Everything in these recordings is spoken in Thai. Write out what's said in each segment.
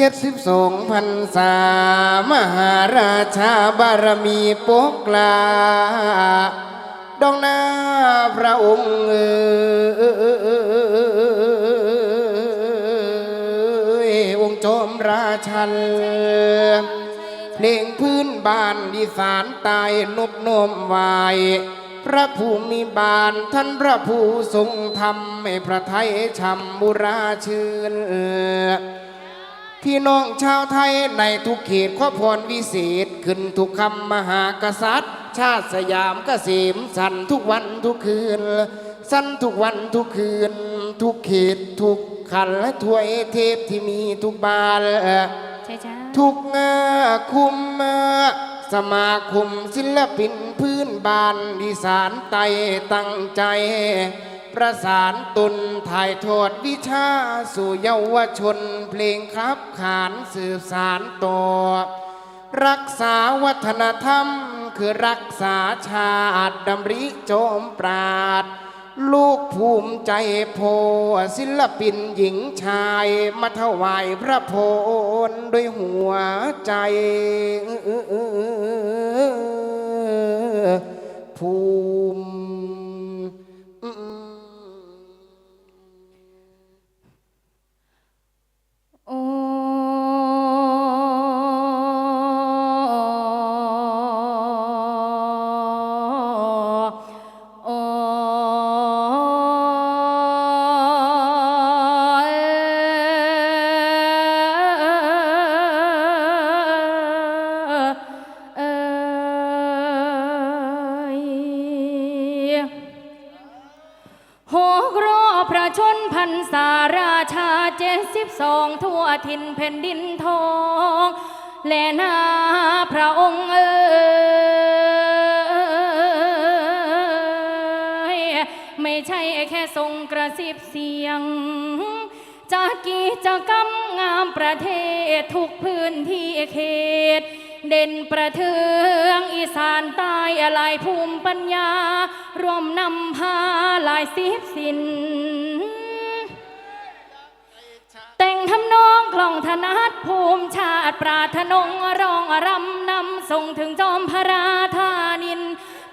จ็ดสิบสองพันษามหาราชาบารมีปกกลาดองหน้าพระองค์เอยองค์จอมราชันเพลงพื้นบ้านดีสานตายนบนมวายพระภูมิบาลท่านพระผู้ทรงธรรมให้พระไทยชำบุราชื่น พี่น้องชาวไทยในทุกเขตขอพรวิเศษ ขึ้นทุกคำมหากษัตริย์ ชาติสยามกเกษมสันทุกวันทุกคืน สันทุกวันทุกคืน ทุกเขตทุกขันและถวยเทพที่มีทุกบาลใช่จ้าทุกเงาคุมสมาคมศิลปินพื้นบ้านดีสานไตตั้งใจ ประสานตุนถ่ายทอดวิชา สู่เยาวชนเพลงครับขานสืบสารต่อรักษาวัฒนธรรม คือรักษาชาติดำริโจมปราด ลูกภูมิใจโพศิลปินหญิงชายมาถวายพระพรด้วยหัวใจภูมิ ชนพันษาราชาเจ็ดสิบสองทั่วถิ่นแผ่นดินทอง และนาพระองค์เอ๋ยไม่ใช่แค่ทรงกระซิบเสียงจากกิจกรรมงามประเทศทุกพื้นที่เขต เด่นประเทืองอีสานใต้อะไรภูมิปัญญารวมนำพาหลายสิบสิน ปราถนงร้องรำนำส่งถึงจอมพระราธานิน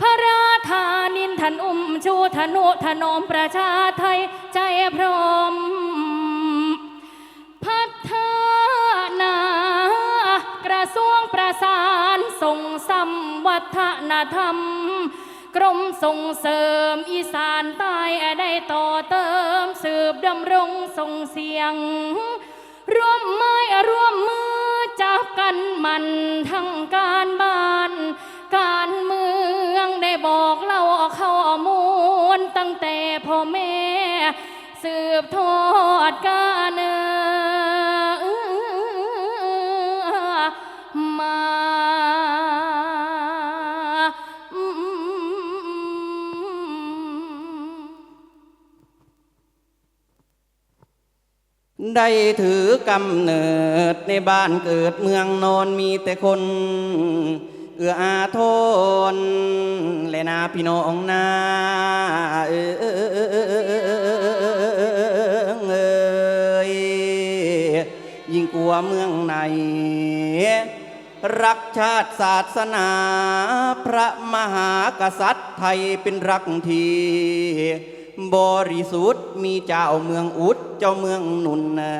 พระราธานินท่านอุ้มชูธนุถนอมประชาไทยใจพร้อมพัฒนากระทรวงประสานส่งสัมวัฒนธรรม กรมส่งเสริมอีสานใต้ได้ต่อเติมสืบดำรงส่งเสียง ร่วมไม้ร่วมมือ จับกันมันทั้งการบ้าน การเมืองได้บอกเล่าข้อมูลตั้งแต่พ่อแม่ สืบทอดกัน ได้ถือกำเนิดในบ้านเกิดเมืองนอนมีแต่คน เอื้ออาทนและนาพี่น้องนาเออเอยยิ่งกลัวเมืองในรักชาติศาสนาพระมหากษัตริย์ไทยเป็นรักที บริสุทธิ์มีเจ้าเมืองอุดเจ้าเมืองหนุนนะ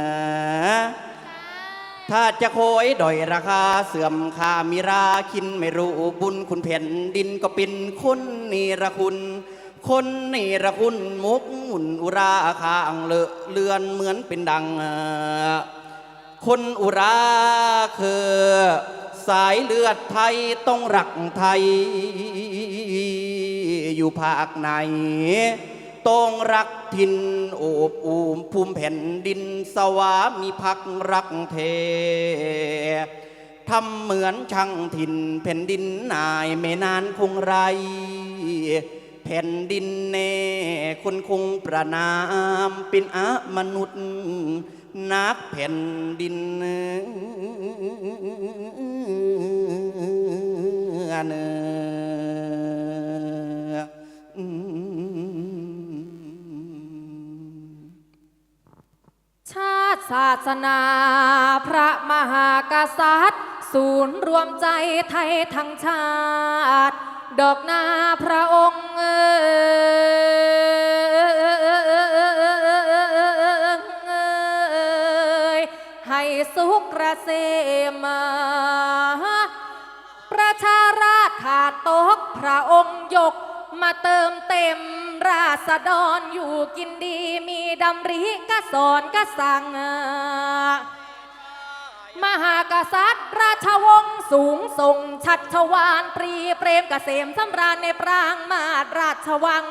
ถ้าจะโคยดอยราคาเสื่อมค่ามีราคินไม่รู้บุญคุณแผ่นดินก็เป็นคนนิรคุณ คนนิรคุณมุกหุ่นอุราข้างเลอะเลือนเหมือนเป็นดัง คนอุราคือ สายเลือดไทยต้องรักไทย อยู่ภาคไหน ต้องรักทินโอบอูมภูมิแผ่นดินสวามีพักรักเททำเหมือนช่างถิ่นแผ่นดินนายไม่นานคงไร แผ่นดินเน่คนคงประนามเป็นอะมนุษย์นักแผ่นดินเนื้อ ศาสนาพระมหากษัตริย์ ศูนย์รวมใจไทยทั้งชาติ ดอกนาพระองค์ให้สุขเกษมประชาราชขาดตกพระองค์ยก มาเติมเต็มราษฎรอยู่กินดีมีดำริกะสอนกะสั่งมหากษัตริย์ ราชวงศ์สูงส่งชัดชวานปรีเปรมเกษมสำราญในปรางมาดราชวัง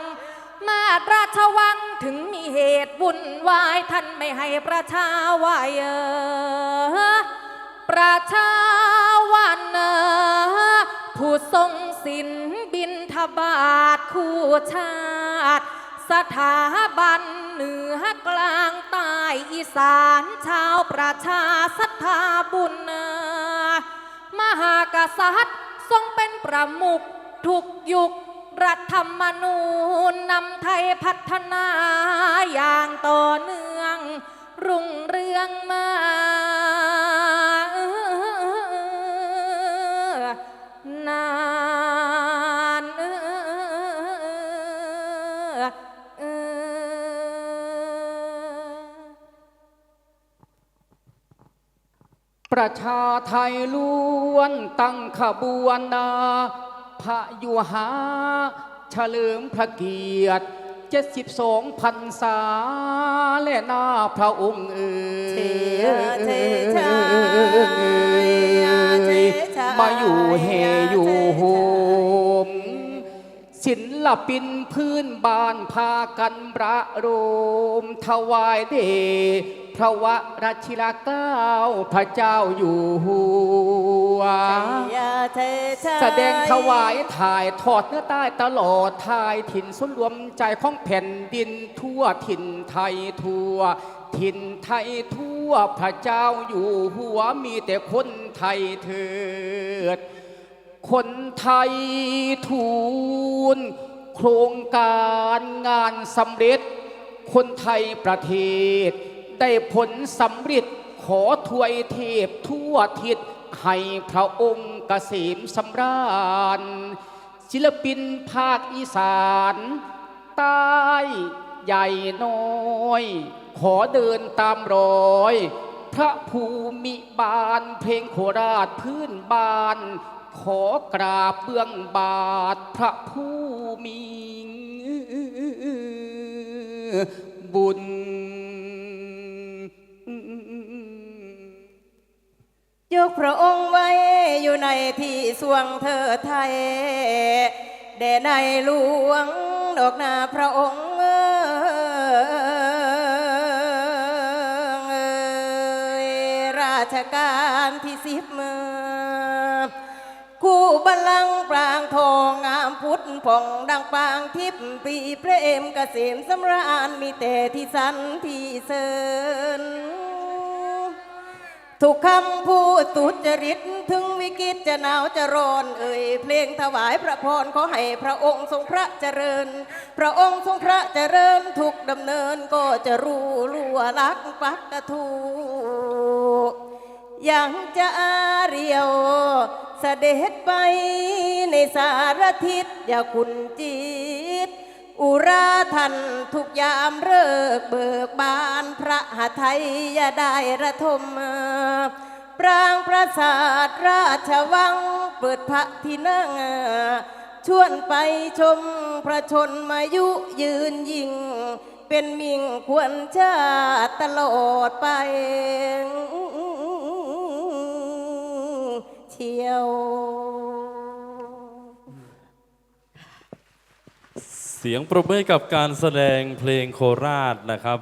มาดราชวังถึงมีเหตุวุ่นวายท่านไม่ให้ประชาไหวเออประชาวันเนอผู้ทรงศิลบิน บาทคู่ชาติ สถาบันเหนือกลางใต้อีสานชาวประชาศรัทธาบุญนอมหากษัตริย์ทรงเป็นประมุขทุกยุครัฐธรรมนูญนำไทยพัฒนาอย่างต่อเนื่อง รุ่งเรืองมา ประชาไทยล้วนตั้งขบวนนาพระยุหาเฉลิมพระเกียรติเจ็ดสิบสองพันษาและหน้าพระองค์เอ่ยเทเทเทเทมาอยู่เฮอยู่โฮมศิลปิน พื้นบ้านพากันประโรมถวายเดชพระวรชิราเกล้าพระเจ้าอยู่หัว แสดงถวายถ่ายทอดเนื้อใต้ตลอดถ่ายถิ่นสุนรวมใจของแผ่นดินทั่วถิ่นไทยทั่ว ถิ่นไทยทั่วพระเจ้าอยู่หัวมีแต่คนไทยเถิด คนไทยทูล โครงการงานสำเร็จ คนไทยประเทศ ได้ผลสำเร็จขอถวยเทพทั่วทิศให้พระองค์เกษมสำราญ ศิลปินภาคอีสาน ใต้ใหญ่น้อย ขอเดินตามรอย พระภูมิบาลเพลงโคราชพื้นบ้าน ขอกราบเบื้องบาทพระผู้มีบุญ ยกพระองค์ไว้อยู่ในที่สวงเธอไทยแด่ในหลวงดอกนาพระองค์เอ่ยราชการที่สิบมือคู่ บัลลังก์ปรางทองงามพุทธผ่องดังปางทิพย์ปรีเปรมเกษมสำราญมีแต่ที่สันที่เสริญทุกคำพูดตุจริตถึงวิกฤตจะหนาวจะร้อนเอ่ยเพลงถวายพระพรขอให้พระองค์ทรงพระเจริญ พระองค์ทรงพระเจริญทุกดำเนินก็จะรู้ลัวรักปักกระทู ยังจะอาเรียวเสด็จไปในสารทิศอย่าคุณจิต อุราทันทุกยามเลิกเบิกบานพระหทัยอย่าได้ระทมปรางปราสาทราชวังเปิดพระที่นั่งชวนไปชมพระชนมายุยืนยิ่ง เป็นมิ่งควรชาตลอดไป เชียว เสียงปรบมือให้กับการแสดงเพลงโคราชนะครับ